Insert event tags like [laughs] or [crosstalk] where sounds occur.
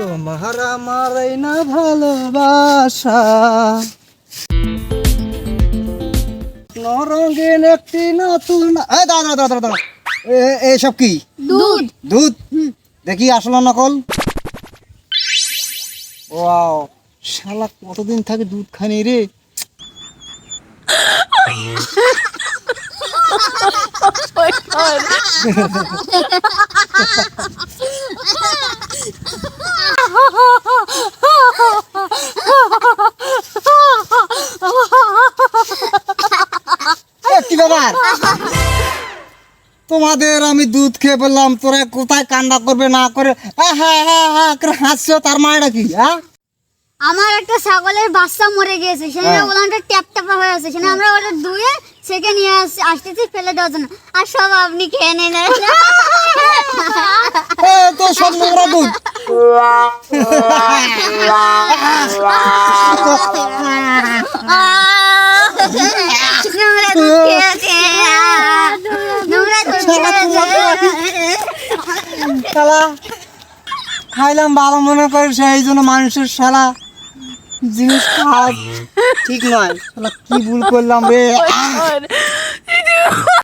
তোমার আমার না ভালোবাসা। নরঙ্গিন একটি নতুন এই দাদা দাদা দাদা এসব কি? দুধ। দুধ? দেখি আসলো নকল। ওয়াও শালা কতদিন থাকে দুধ খানি রে [laughs] [laughs] এ, কি ব্যাপার তোমাদের আমি দুধ খেয়ে বললাম তোরা কোথায় কান্না করবে না করে হ্যাঁ হ্যাঁ হ্যাঁ করে হাসছো তার মায়েরা কি হ্যাঁ আমার একটা ছাগলের বাচ্চা মরে গিয়েছে সেখানে হ্যাঁ। ওলানটা ট্যাপ ট্যাপা হয়ে আছে সেখানে আমরা ওটা ধুয়ে সেকে নিয়ে আস- আসতেছি ফেলে দেওয়ার জন্য আর সব আপনি খেয়ে নেন তো সব নোংরা দুধ নোংরা দুধ খেয়েছে নোংরা দুধ খেয়েছে শালা খাইলাম বাবা মনে করে সেই জন্য মানুষের শালা জিনিস খাওয়া ঠিক নয়। শালা কি ভুল করলাম রে। [laughs]